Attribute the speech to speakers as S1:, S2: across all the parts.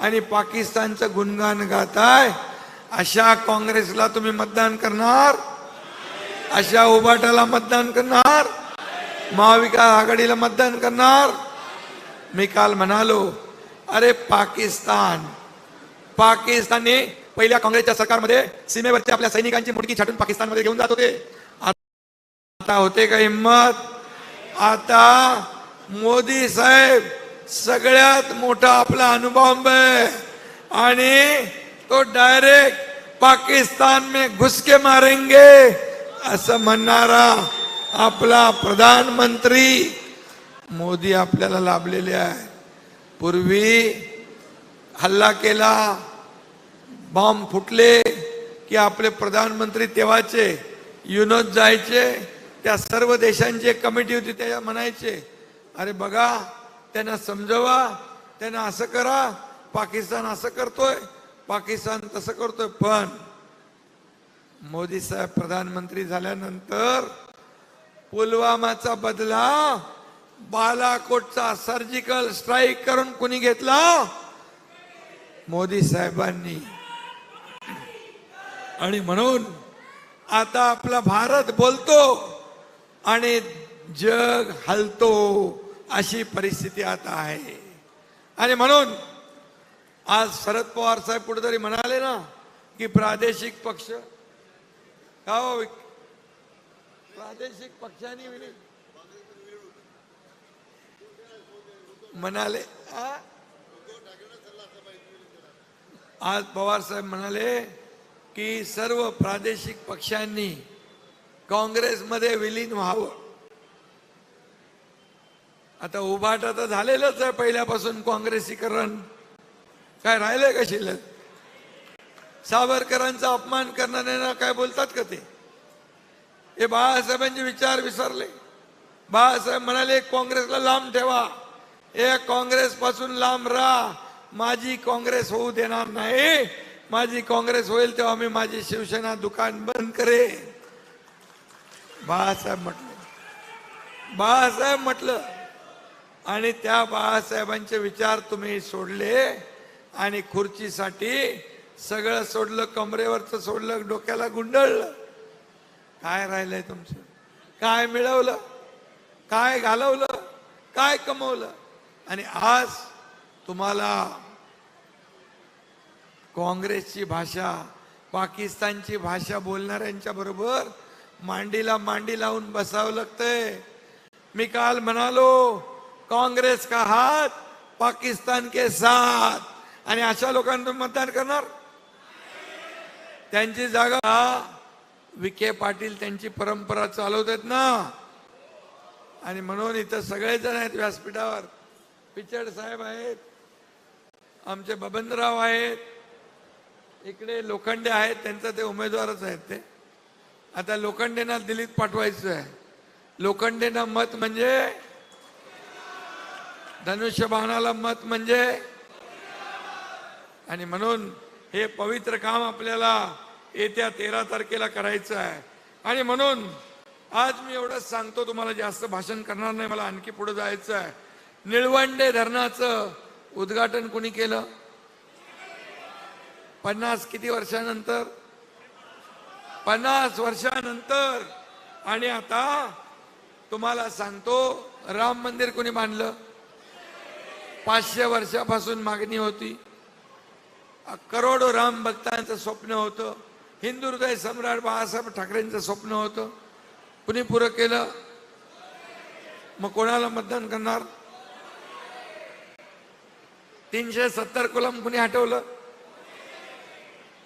S1: आणि पाकिस्तानचं गुणगान गाताय अशा काँग्रेसला तुम्ही मतदान करणार? अशा उबाटाला मतदान करणार? महाविकास आघाडीला मतदान करणार? मी काल म्हणालो अरे पाकिस्तान पाकिस्तानने पहिल्या काँग्रेसच्या सरकारमध्ये सीमेवरच्या आपल्या सैनिकांची मुडकी छाटून पाकिस्तानमध्ये घेऊन जात होते. आता होते का हिंमत आता मोदी साहेब सगळ्यात मोठा आपला अनुभव आहे आणि तो डायरेक्ट पाकिस्तान मे घुसके मारेंगे असं म्हणणारा आपला प्रधानमंत्री मोदी आपल्याला लाभलेले आहे पूर्वी हल्ला केला बॉम्ब फुटले की आपले प्रधानमंत्री तेव्हाचे युनोत जायचे त्या सर्व देशांची एक कमिटी होती त्या म्हणायचे अरे बघा त्यांना समजवा त्यांना असं करा पाकिस्तान असं करतोय पाकिस्तान तसं करतोय. पण मोदी साहेब प्रधानमंत्री झाल्यानंतर पुलवामाचा बदला बालाकोटचा सर्जिकल स्ट्राईक करून कुणी घेतला? मोदी साहेबांनी. आणि म्हणून आता आपला भारत बोलतो आणि जग हलतो. अशी परिस्थिती आता आहे आणि म्हणून आज शरद पवार साहेब कुठेतरी म्हणाले ना की प्रादेशिक पक्ष का हो? प्रादेशिक पक्षांनी विली- म्हणाले आज पवार साहेब म्हणाले की सर्व प्रादेशिक पक्षांनी काँग्रेसमध्ये विलीन व्हावं आता उभाट तर झालेलंच आहे पहिल्यापासून काँग्रेसीकरण. काय राहिलंय का शिल्लक? सावरकरांचा अपमान करणाऱ्यांना काय बोलतात का ते? हे बाळासाहेबांचे विचार विसरले. बाळासाहेब म्हणाले काँग्रेसला लांब ठेवा. हे काँग्रेस पासून लांब राहा. माझी काँग्रेस होऊ देणार नाही. माझी काँग्रेस होईल तेव्हा मी माझी शिवसेना दुकान बंद करे बाळासाहेब म्हटलं. बाळासाहेब म्हटलं आणि त्या बाळासाहेबांचे विचार तुम्ही सोडले आणि खुर्चीसाठी सगळं सोडलं कमरेवरचं सोडलं डोक्याला गुंडळलं. काय राहिलंय तुमचं? काय मिळवलं? काय घालवलं? काय कमवलं? आणि आज तुम्हाला काँग्रेसची भाषा पाकिस्तानची भाषा बोलणाऱ्यांच्या बरोबर मांडीला मांडी लावून बसावं लागतंय. मी काल म्हणालो काँग्रेस का हात पाकिस्तान के साथ. आणि अशा लोकांना मतदान करणार? त्यांची जागा विखे पाटील त्यांची परंपरा चालवत आहेत ना. आणि म्हणून इथं सगळेजण आहेत व्यासपीठावर. पिचड साहेब आहेत. आमचे बबनराव आहेत. इकडे लोखंडे आहेत त्यांचं ते उमेदवारच आहेत ते. आता लोखंडेना दिल्लीत पाठवायचं आहे. लोखंडेना मत म्हणजे धनुष्यबाणाला मत म्हणजे? आणि म्हणून हे पवित्र काम आपल्याला येत्या तेरा तारखेला करायचं आहे. आणि म्हणून आज मी एवढंच सांगतो तुम्हाला जास्त भाषण करणार नाही मला आणखी पुढे जायचं आहे. निळवंडे धरणाचं उद्घाटन कोणी केलं? पन्नास किती वर्षानंतर? पन्नास वर्षानंतर. आणि आता तुम्हाला सांगतो राम मंदिर कोणी बांधलं? पाचशे वर्षापासून मागणी होती. करोडो राम भक्तांचं स्वप्न होतं. हिंदू हृदय सम्राट बाळासाहेब ठाकरेंचं स्वप्न होतं. कुणी पुरं केलं? मग कोणाला मतदान करणार? तीनशे सत्तर कोलम कुणी हटवलं?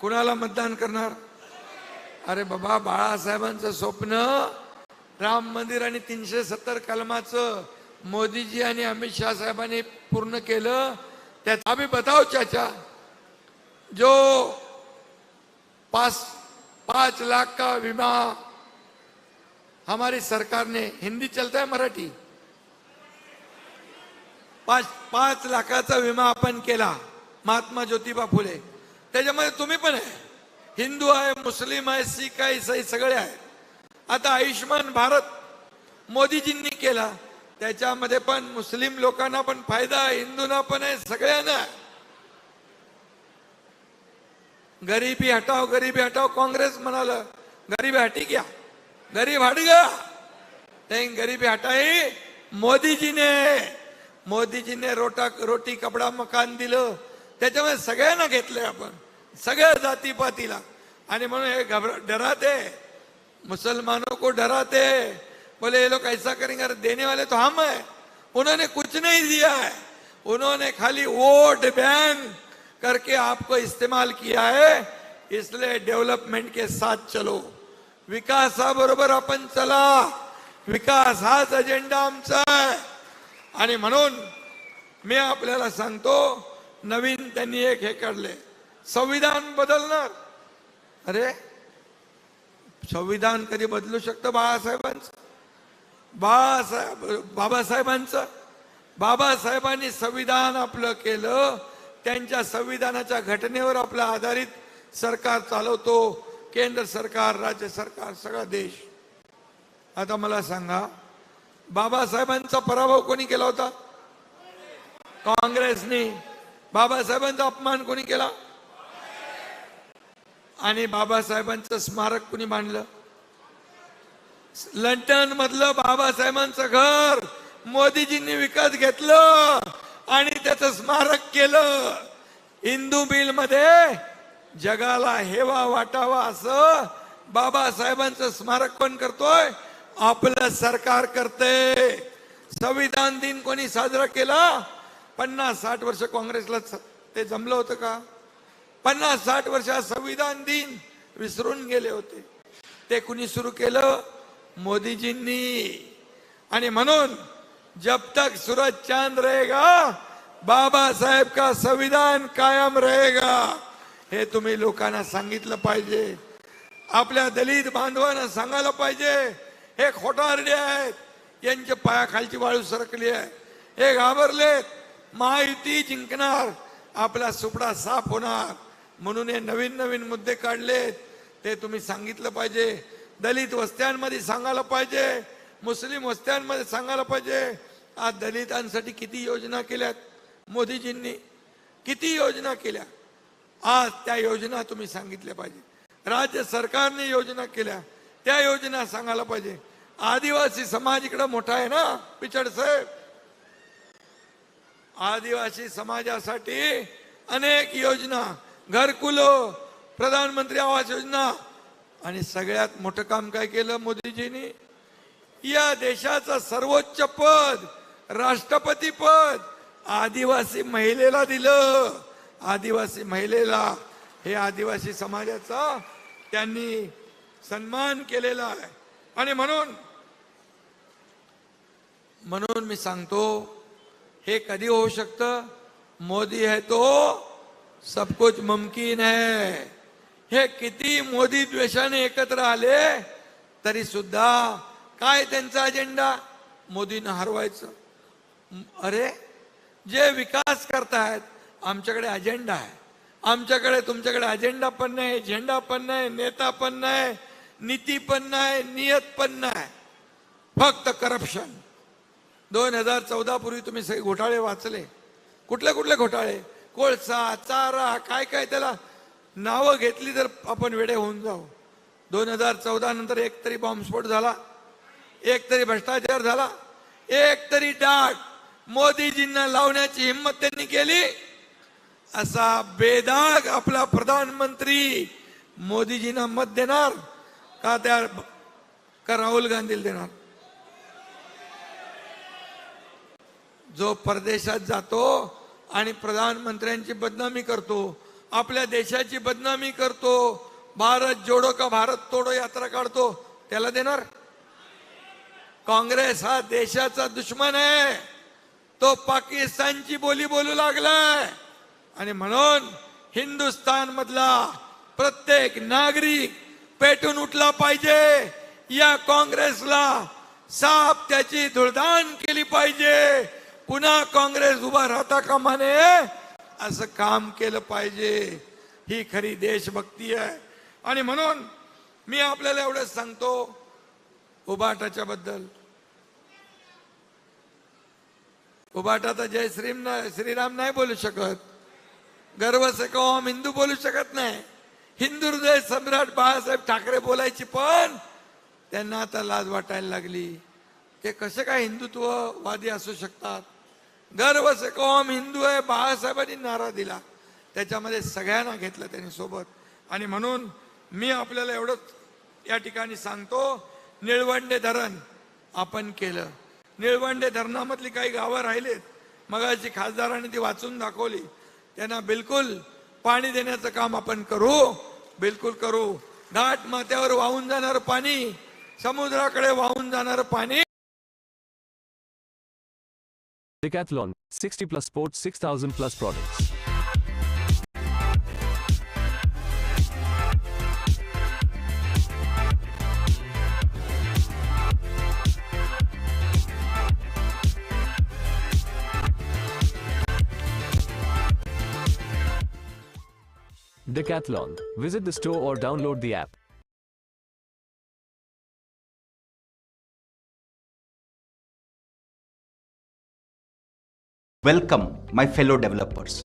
S1: कुणाला मतदान करणार? अरे बाबा बाळासाहेबांचं स्वप्न राम मंदिर आणि तीनशे सत्तर कलमाचं. मोदीजी आणि अमित शाह साहेबांनी पूर्ण केलं. त्याचा आम्ही बताव चाचा. जो पास पाच लाख का विमा हमारी सरकार ने हिंदी चलता है मराठी? पाच पाच लाखाचा विमा आपण केला महात्मा ज्योतिबा फुले. त्याच्यामध्ये तुम्ही पण आहे. हिंदू आहे मुस्लिम आहे सिख आहे इसाई सगळे आहे आता आयुष्यमान भारत मोदीजींनी केला. त्याच्यामध्ये पण मुस्लिम लोकांना पण फायदा हिंदूंना पण आहे सगळ्यांना गरिबी गरीबी हटाव गरीबी हटाव काँग्रेस म्हणाल गरीबी हटी घ्या गरीब हट गया लेकिन गरीबी हटाई मोदीजीने. मोदीजीने रोटा रोटी कपडा मकान दिलं. त्याच्यामुळे सगळ्यांना घेतलंय आपण सगळ्या जातीपातीला. आणि म्हणून हे घबरा डराते. मुसलमानो को डराते. बोले ये लोग ऐसा करेंगे अरे देने वाले तो हम है। उन्होंने कुछ नहीं दिया है। उन्होंने खाली वोट बैंक करके आपको इस्तेमाल किया है। इसलिए डेव्हलपमेंट के साथ चलो। विकासाबरोबर आपण चला। विकास हाच अजेंडा आमचा आहे. आणि म्हणून मी आपल्याला सांगतो नवीन त्यांनी एक हे काढले. संविधान बदलणार. अरे संविधान कधी बदलू शकतं बाळासाहेबांचं? बाळासाहेब बाबासाहेबांचं बाबासाहेबांनी संविधान आपलं केलं. त्यांच्या संविधानाच्या घटनेवर आपलं आधारित सरकार चालवतो. केंद्र सरकार राज्य सरकार सगळा देश. आता मला सांगा बाबासाहेबांचा पराभव कोणी केला होता? काँग्रेसनी. बाबासाहेबांचा अपमान कोणी केला? आणि बाबासाहेबांचं स्मारक कुणी बांधलं? लंडन मधलं बाबासाहेबांचं घर मोदीजींनी विकत घेतलं आणि त्याचं स्मारक केलं. हिंदू बिलमध्ये जगाला हेवा वाटावा असं बाबासाहेबांचं स्मारक कोण करतोय? आपलं सरकार करते. संविधान दिन कोणी साजरा केला? पन्नास साठ वर्ष काँग्रेसला ते जमलं होतं का? पन्नास साठ वर्षात संविधान दिन विसरून गेले होते. ते कुणी सुरू केलं? मोदीजींनी आणि म्हणून जब तक सूरज चांद रहेगा बाबासाहेब का संविधान कायम रहेगा हे तुम्ही लोकांना सांगितलं पाहिजे. आपल्या दलित बांधवांना सांगायला पाहिजे हे खोटारडे आहेत यांच्या पायाखालची वाळू सरकली आहे. हे घाबरलेत महायुती जिंकणार आपला सुपडा साफ होणार. म्हणून हे नवीन नवीन मुद्दे काढलेत ते तुम्ही सांगितलं पाहिजे. दलित वस्त्यांमध्ये सांगायला पाहिजे मुस्लिम वस्त्यांमध्ये सांगायला पाहिजे. आज दलितांसाठी किती योजना केल्यात? मोदीजींनी किती योजना केल्या? आज त्या योजना तुम्ही सांगितल्या पाहिजे. राज्य सरकारने योजना केल्या त्या योजना सांगायला पाहिजे. आदिवासी समाज इकडं मोठा आहे ना पिचड साहेब? आदिवासी समाजासाठी अनेक योजना घरकुलो प्रधानमंत्री आवास योजना आणि सगळ्यात मोठं काम काय केलं मोदीजींनी? या देशाचं सर्वोच्च पद राष्ट्रपती पद आदिवासी महिलेला दिलं. आदिवासी महिलेला हे आदिवासी समाजाचा त्यांनी सन्मान केलेला आहे. आणि म्हणून म्हणून मी सांगतो हे कधी होऊ शकतं? मोदी है तो सब कुछ मुमकिन है. हे किती मोदी द्वेषाने एकत्र आले तरी सुद्धा काय त्यांचा अजेंडा मोदीनं हरवायचं. अरे जे विकास करतायत आमच्याकडे अजेंडा आहे. आमच्याकडे तुमच्याकडे अजेंडा पण नाही झेंडा पण नाही नेता पण नाही नीती पण नाही नियत पण नाही. फक्त करप्शन दोन हजार चौदा पूर्वी तुम्ही सगळे घोटाळे वाचले. कुठले कुठले घोटाळे? कोळसा चारा काय काय त्याला नावं घेतली तर आपण वेडे होऊन जाऊ. दोन हजार चौदा नंतर एक तरी बॉम्बस्फोट झाला. एक तरी भ्रष्टाचार झाला. एक तरी डाट मोदीजींना लावण्याची हिंमत त्यांनी केली. असा बेदाग आपला प्रधानमंत्री मोदीजींना मत देणार का त्या का राहुल गांधीला देणार? जो परदेशात जातो आणि प्रधानमंत्र्यांची बदनामी करतो आपल्या देशाची बदनामी करतो भारत जोडो का भारत तोडो यात्रा काढतो त्याला देणार? काँग्रेस हा देशाचा दुश्मन आहे. तो पाकिस्तानची बोली बोलू लागलाय. आणि म्हणून हिंदुस्तान मधला प्रत्येक नागरिक पेटून उठला पाहिजे. या काँग्रेसला साफ त्याची धुळदान केली पाहिजे. पुन्हा काँग्रेस उभा राहता का माने असं काम केलं पाहिजे. ही खरी देशभक्ती आहे. आणि म्हणून मी आपल्याला एवढंच सांगतो उबाटाच्या बद्दल. उबाटा तर जय श्रीम ना श्रीराम नाही बोलू शकत. गर्व से हम हिंदू बोलू शकत नाही. हिंदू हृदय सम्राट बाळासाहेब ठाकरे बोलायची पण त्यांना आता लाज वाटायला लागली. ते कसे काय हिंदुत्ववादी असू शकतात? गर्व से कौम हिंदू आहे बाळासाहेबांनी नारा दिला. त्याच्यामध्ये सगळ्यांना घेतलं त्यांनी सोबत. आणि म्हणून मी आपल्याला एवढंच या ठिकाणी सांगतो निळवंडे धरण आपण केलं. निळवंडे धरणामधली काही गावं राहिलेत. मगाची खासदारांनी ती वाचून दाखवली. त्यांना बिलकुल पाणी देण्याचं काम आपण करू बिलकुल करू. घाट माथ्यावर वाहून जाणारं पाणी समुद्राकडे वाहून जाणार पाणी
S2: Decathlon, 60 plus sports, 6000 plus products. Decathlon. Visit the store or download the app.
S3: Welcome, my fellow developers.